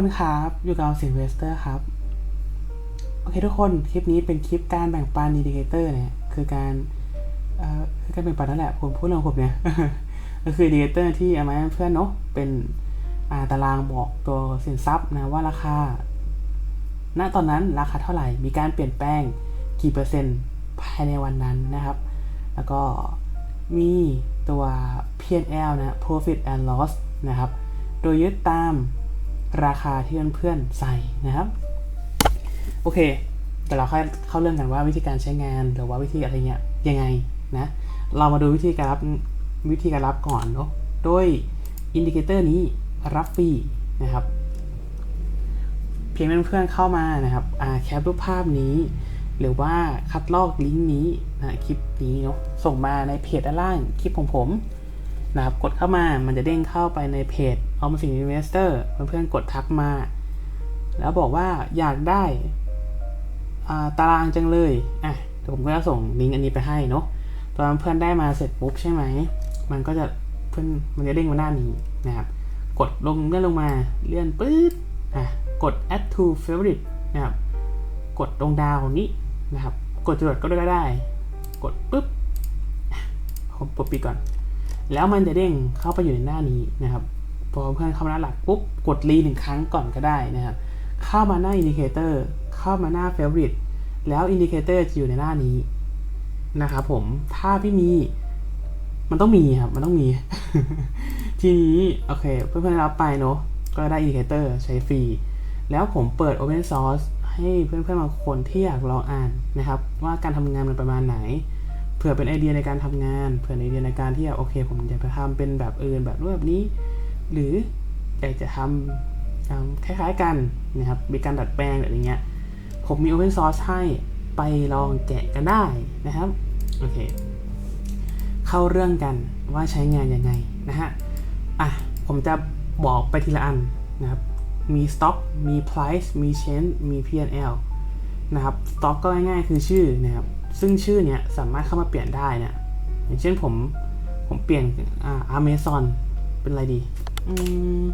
คนครับอยู่กับสินเวสเตอร์ครับ โอเคทุกคนคลิปนี้เป็นคลิปการแบ่งปันอินดิเคเตอร์เนี่ยคือการเอ่อคือการแบ่งปันนั่นแหละผมพูดเรื่องของผมเนี่ยก็คืออินดิเคเตอร์ที่เอามาให้เพื่อนเนาะเป็นอ่าตารางบอกตัวสินทรัพย์นะว่าราคา ณตอนนั้นราคาเท่าไหร่ มีการเปลี่ยนแปลงกี่เปอร์เซ็นต์ภายในวันนั้นนะครับ แล้วก็มีตัว P&L นะ Profit and Loss นะครับ โดยยึดตาม ราคาที่เพื่อนๆใส่นะครับ โอเค แต่เราค่อยเข้าเรื่องกันว่าวิธีการใช้งานหรือว่าวิธีอะไรเงี้ยยังไงนะ เรามาดูวิธีการรับวิธีการรับก่อนเนาะโดยอินดิเคเตอร์นี้รับฟรีนะครับ เพียงเพื่อนๆเข้ามานะครับอ่าแคปรูปภาพนี้ หรือว่าคัดลอกลิงก์นี้นะคลิปนี้เนาะส่งมาในเพจด้านล่างคลิปของผมนะครับกดเข้ามามันจะเด้งเข้าไปในเพจ ออมสินอินเวสเตอร์เพื่อนๆกดทักมา แล้วบอกว่าอยากได้าตารางจังเลยอะเดี๋ยวผมก็จะส่งลิงก์อันนี้ไปให้เนาะตอนเพื่อนได้มาเสร็จปุ๊บใช่ไหม มันก็จะเพื่อนมันจะเด้งมาหน้านี้นะครับ กดลงเลื่อนลงมาเลื่อนปื๊ดอะกด add to favorite นะครับ กดตรงดาวนี้นะครับ กดจรวดก็ได้ได้ กดปุ๊บผมปดปิดก่อน แล้วมันจะเด้งเข้าไปอยู่ในหน้านี้นะครับ พอเพื่อนเข้ามาหน้าหลักปุ๊บกดรีหนึ่งครั้งก่อนก็ได้นะครับ เข้ามาหน้าอินดิเคเตอร์เข้ามาหน้า favorite แล้วอินดิเคเตอร์จะอยู่ในหน้านี้นะครับผมถ้าพี่มีมันต้องมีครับ มันต้องมี ทีนี้โอเค เพื่อนๆรับไปเนาะก็ได้อินดิเคเตอร์ใช้ฟรี แล้วผมเปิด Open Source ให้เพื่อนๆบางคนที่อยากลองอ่านนะครับ ว่าการทำงานมันประมาณไหนเผื่อเป็นไอเดียในการทำงาน เผื่อไอเดียในการที่อยาโอเค ผมอยากจะทำเป็นแบบอื่นแบบนู้นแบบนี้ หรืออยากจะทำคล้ายๆกันนะครับ มีการดัดแปลงอะไรเงี้ย ผมมี Open Source ให้ไปลองแกะกันได้นะครับ โอเค เข้าเรื่องกันว่าใช้งานยังไงนะฮะ อะ ผมจะบอกไปทีละอันนะครับ มี stock มี price มี change มี P&L นะครับ stock ก็ง่ายๆคือชื่อนะครับ ซึ่งชื่อเนี้ยสามารถเข้ามาเปลี่ยนได้นะอย่างเช่นผม ผมเปลี่ยนอ่า Amazon เป็นอะไรดี อืม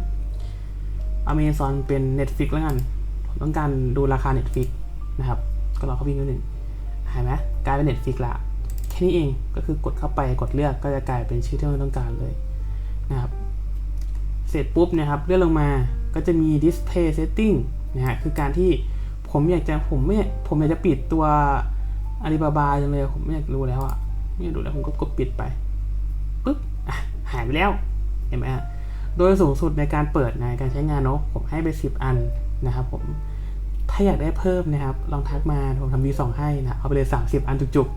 Amazon เป็น Netflix แล้วกันผมต้องการดูราคา Netflix นะครับ ก็รอเข้าวิ่งนิดนึงเห็นไหมกลายเป็น Netflix ละแค่นี้เองก็คือกดเข้าไปกดเลือกก็จะกลายเป็นชื่อที่เราต้องการเลยนะครับ เสร็จปุ๊บเนะครับเลื่อนลงมาก็จะมี display setting นะฮะคือการที่ผมอยากจะผมไม่ผมอยากจะปิดตัวอาลีบาบาจังเลยผมไม่อยากรู้แล้วอะ่ะไม่อยากดูแล้วผมก็กดปิดไปปุ๊บอะหายไปแล้วเห็นไหมฮะ โดยสูงสุดในการเปิดในการใช้งานเนาะผมให้ไป 10 อันนะครับผมถ้าอยากได้เพิ่มนะครับลองทักมาผมทำวีสองให้นะเอาไปเลย 30 อันจุก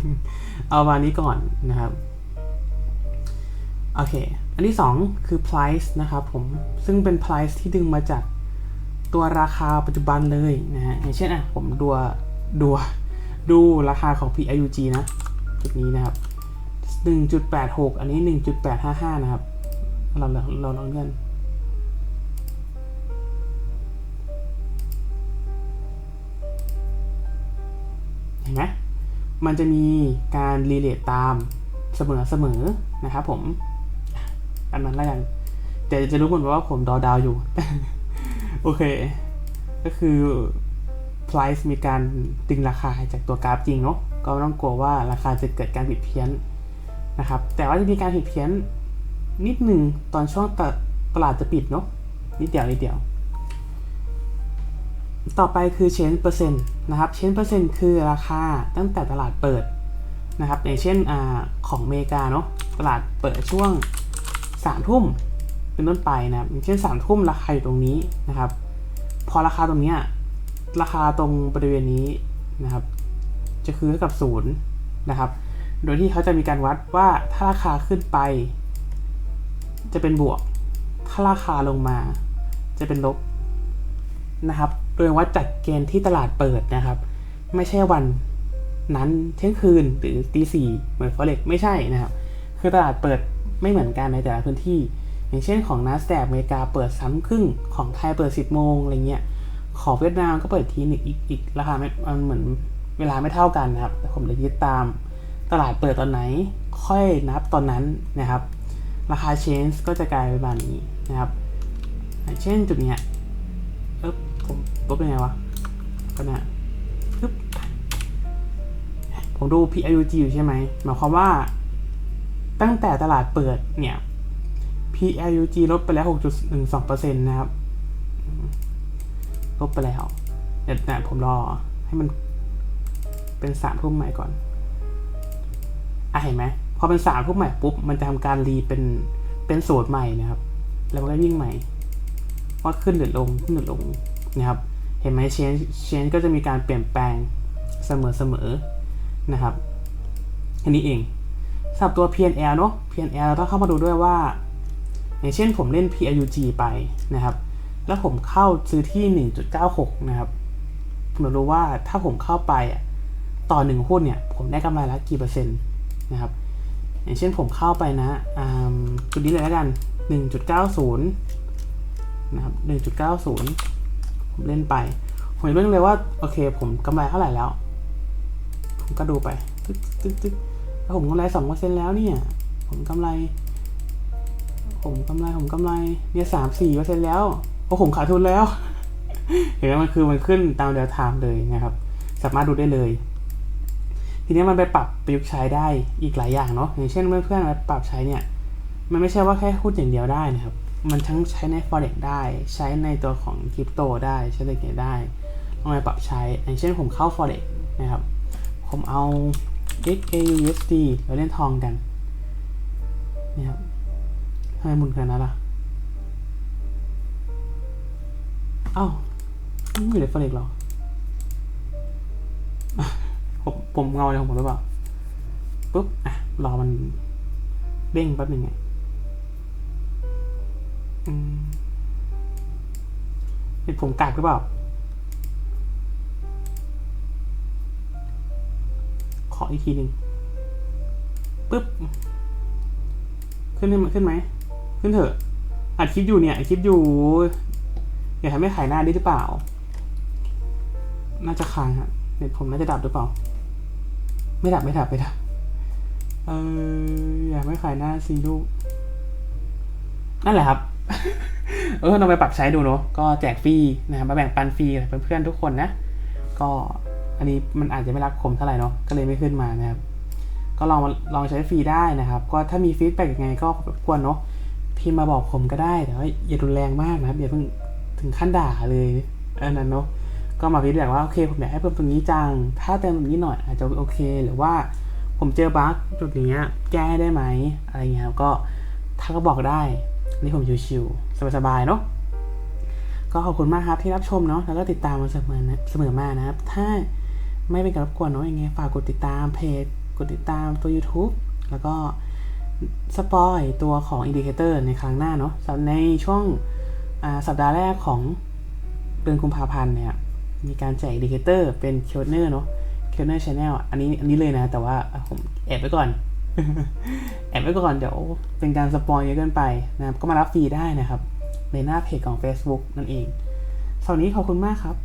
ๆ เอามานี้ก่อนนะครับโอเค อันที่ 2 คือ price นะครับผม ซึ่งเป็น price ที่ดึงมาจากตัวราคาปัจจุบันเลยนะฮะ อย่างเช่นอะ ผมดูดูดูราคาของ PIUG นะ จุดนี้นะครับ 1.86 อันนี้ 1.855 นะครับ เราเราเราลองเลื่อนเห็นไหมมันจะมีการรีเลทตามเสมอเสมอนะครับผมอันนั้นแล้วกันแต่จะรู้หมดว่าผมดอดาวอยู่ โอเค ก็คือ price มีการดึงราคาจากตัวกราฟจริงเนาะก็ไม่ต้องกลัวว่าราคาจะเกิดการผิดเพี้ยนนะครับ แต่ว่าจะมีการผิดเพี้ยน นิดหนึ่งตอนช่วงตตลาดจะปิดเนาะนิดเดียวนิดเดียว ต่อไปคือ change percent นะครับ change percent คือราคาตั้งแต่ตลาดเปิดนะครับอย่างเช่นอของอเมริกาเนาะตลาดเปิดช่วงสามทุ่มเป็นต้นไปนะครับอย่างเช่นสามทุ่มราคาอยู่ตรงนี้นะครับ พอราคาตรงเนี้ยราคาตรงบริเวณนี้นะครับ จะคือเท่ากับศูนย์นะครับโดยที่เขาจะมีการวัดว่าถ้าราคาขึ้นไป จะเป็นบวก ถ้าราคาลงมา จะเป็นลบนะครับ โดยวัดจากเกณฑ์ที่ตลาดเปิดนะครับ ไม่ใช่วันนั้นเที่ยงคืนหรือตีสี่เหมือนฟอเร็กไม่ใช่นะครับ คือตลาดเปิดไม่เหมือนกันในแต่ละพื้นที่ อย่างเช่นของนัสแดกอเมริกาเปิดซ้ำครึ่งของไทยเปิด 10 โมงอะไรเงี้ยของเวียดนามก็เปิดทีนึงอีกอีกราคาไม่มันเหมือนเวลาไม่เท่ากันนะครับแต่ผมเลยยึดตามตลาดเปิดตอนไหน ค่อยนับตอนนั้นนะครับ ราคา change ก็จะกลายเป็นแบบนี้นะครับอย่างเช่นจุดเนี้ยเอ๊บผมลบยังไงวะก็นี่ยปึ๊บผมดู PIUG อยู่ใช่ไหมหมายความว่า ตั้งแต่ตลาดเปิดเนี่ย PIUG ลดไปแล้ว 6.12%นะครับ ลบไปแล้ว เดี๋ยวนะผมรอให้มันเป็นสามทุ่มใหม่ก่อน อะเห็นไหม พอเป็นสามทุ่มใหม่ปุ๊บ มันจะทำการรีเป็นเป็นสูตรใหม่นะครับ แล้วมันก็ยิ่งใหม่ ว่าขึ้นหรือลงขึ้นหรือลงนะครับ เห็นไหมเชนเชนก็จะมีการเปลี่ยนแปลงเสมอเสมอนะครับอันนี้เองสำหรับตัว PNL เนอะ PNL เราต้องเข้ามาดูด้วยว่า อย่างเช่นผมเล่น PIUG ไปนะครับ แล้วผมเข้าซื้อที่ 1.96 นะครับ ผมจะรู้ว่าถ้าผมเข้าไปอะต่อหนึ่งหุ้นเนี่ย ผมได้กำไรละกี่เปอร์เซ็นต์นะครับ อย่างเช่นผมเข้าไปนะอ่าจุดนี้เลยแล้วกัน 1.90 นะครับ 1.90 ผมเล่นไป ผมเรื่องเลยว่า โอเค ผมกำไรเท่าไหร่แล้ว ผมก็ดูไป ตึ๊กตึ๊กตึ๊กแล้วผมกำไรสองเปอร์เซ็นแล้วเนี่ย ผมกำไร ผมกำไร ผมกำไร เนี่ยสามสี่เปอร์เซ็นแล้วโอ้ผมขาดทุนแล้ว เห็นไหมมันคือมันขึ้นตามเดลไทม์เลยนะครับ สามารถดูได้เลย ทีนี้มันไปปรับประยุกต์ใช้ได้อีกหลายอย่างเนาะอย่างเช่นเพื่อนๆมาปรับใช้เนี่ยมันไม่ใช่ว่าแค่หุ้นอย่างเดียวได้นะครับ มันทั้งใช้ใน forex ได้ ใช้ในตัวของคริปโตได้ใช้ในเกได้ลองไปปรับใช้ อย่างเช่นผมเข้า forex นะครับ ผมเอา XAUSD แล้วเล่นทองกันนี่ยครับทำไมหมุนขนาดนั้นล่ะอ้าวไม่อยู่ใน forex หรอ ผมเงาอะไรของผมหรือเปล่าปุ๊บอะรอมันเด้งแป๊บหนึ่งไงอืมเป็นผมกากหรือเปล่า ขออีกทีหนึ่งปุ๊บ ขึ้นไหมขึ้นไหม ขึ้นเถอะอัดคลิปอยู่เนี่ยอัดคลิปอยู่อย่าทำให้ขายหน้าได้หรือเปล่า น่าจะค้างฮะเน็ตผมน่าจะดับหรือเปล่า ไม่ดับไม่ดับไม่ดับเอออยากไม่ขายหน้าซีลูกนั่นแหละครับ เออลองไปปรับใช้ดูเนาะก็แจกฟรีนะครับมาแบ่งปันฟรีกับเพื่อนๆทุกคนนะ ก็อันนี้มันอาจจะไม่รักคมเท่าไหร่เนาะก็เลยไม่ขึ้นมานะครับ ก็ลองลองใช้ฟรีได้นะครับ ก็ถ้ามีฟีดแบ็กยังไงก็รบกวนเนาะพิมพ์มาบอกผมก็ได้แต่ว่าอย่ารุนแรงมากนะครับอย่าเพิ่งถึงขั้นด่าเลยอันนั้นเนาะ ก็มาฟีดแบ็กว่าโอเคผมอยากให้เพิ่มตรงนี้จัง ถ้าเติมตรงนี้หน่อยอาจจะโอเค หรือว่าผมเจอบั๊กจุดนี้แก้ได้ไหมอะไรเงี้ยก็ถ้าก็บอกได้นี่ผมชิวๆสบายๆเนาะก็ขอบคุณมากครับที่รับชมเนาะแล้วก็ติดตามมาเสมอนะเสมอมานะครับ ถ้าไม่เป็นการรบกวนเนาะยังไงฝากกดติดตามเพจกดติดตามตัว YouTube แล้วก็สปอยตัวของอินดิเคเตอร์ในครั้งหน้าเนาะในช่วงสัปดาห์แรกของเดือนกุมภาพันธ์เนี่ย มีการแจกอินดิเคเตอร์เป็นเคเนอร์เนาะเคเนอร์ชาแนลอันนี้อันนี้เลยนะ แต่ว่าผมแอบไว้ก่อน แอบไว้ก่อน เดี๋ยวเป็นการสปอยเยอะเกินไปนะครับก็มารับฟรีได้นะครับ ในหน้าเพจของ Facebook นั่นเองสำหรับวันนี้ขอบคุณมากครับ